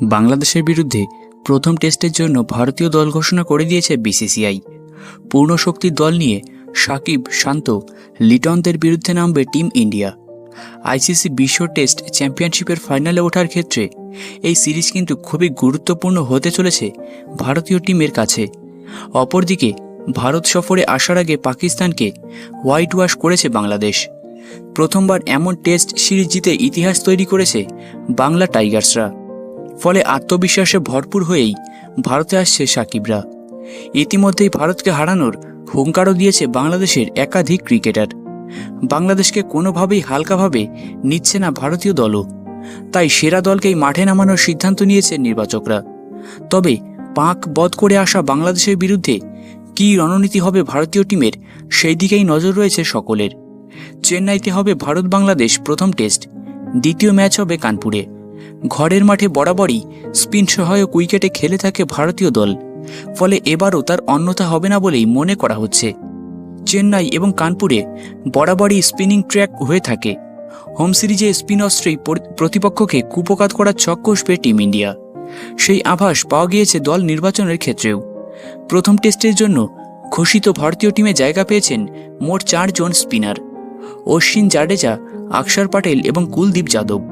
বাংলাদেশের বিরুদ্ধে প্রথম টেস্টের জন্য ভারতীয় দল ঘোষণা করে দিয়েছে বিসিসিআই। পূর্ণ শক্তির দল নিয়ে সাকিব শান্ত লিটনদের বিরুদ্ধে নামবে টিম ইন্ডিয়া। আইসিসি বিশ্ব টেস্ট চ্যাম্পিয়নশিপের ফাইনালে ওঠার ক্ষেত্রে এই সিরিজ কিন্তু খুবই গুরুত্বপূর্ণ হতে চলেছে ভারতীয় টিমের কাছে। অপরদিকে, ভারত সফরে আসার আগে পাকিস্তানকে হোয়াইট ওয়াশ করেছে বাংলাদেশ। প্রথমবার এমন টেস্ট সিরিজ জিতে ইতিহাস তৈরি করেছে বাংলা টাইগার্সরা। ফলে আত্মবিশ্বাসে ভরপুর হয়েই ভারতে আসছে সাকিবরা। ইতিমধ্যেই ভারতকে হারানোর হুঙ্কারও দিয়েছে বাংলাদেশের একাধিক ক্রিকেটার। বাংলাদেশকে কোনোভাবেই হালকাভাবে নিচ্ছে না ভারতীয় দলও। তাই সেরা দলকেই মাঠে নামানোর সিদ্ধান্ত নিয়েছে নির্বাচকরা। তবে পাক বধ করে আসা বাংলাদেশের বিরুদ্ধে কী রণনীতি হবে ভারতীয় টিমের সেই দিকেই নজর রয়েছে সকলের। চেন্নাইতে হবে ভারত বাংলাদেশ প্রথম টেস্ট, দ্বিতীয় ম্যাচ হবে কানপুরে। ঘরের মাঠে বরাবরই স্পিন সহায়ক উইকেটে খেলে থাকে ভারতীয় দল। ফলে এবারও তার অন্যথা হবে না বলেই মনে করা হচ্ছে। চেন্নাই এবং কানপুরে বরাবরই স্পিনিং ট্র্যাক হয়ে থাকে। হোম সিরিজে স্পিন অস্ত্রেই প্রতিপক্ষকে কুপকাত করার ছক কষবে টিম ইন্ডিয়া। সেই আভাস পাওয়া গিয়েছে দল নির্বাচনের ক্ষেত্রেও। প্রথম টেস্টের জন্য ঘোষিত ভারতীয় টিমে জায়গা পেয়েছেন মোট চারজন স্পিনার। অশ্বিন জাডেজা আকসার পাটেল এবং কুলদীপ যাদব।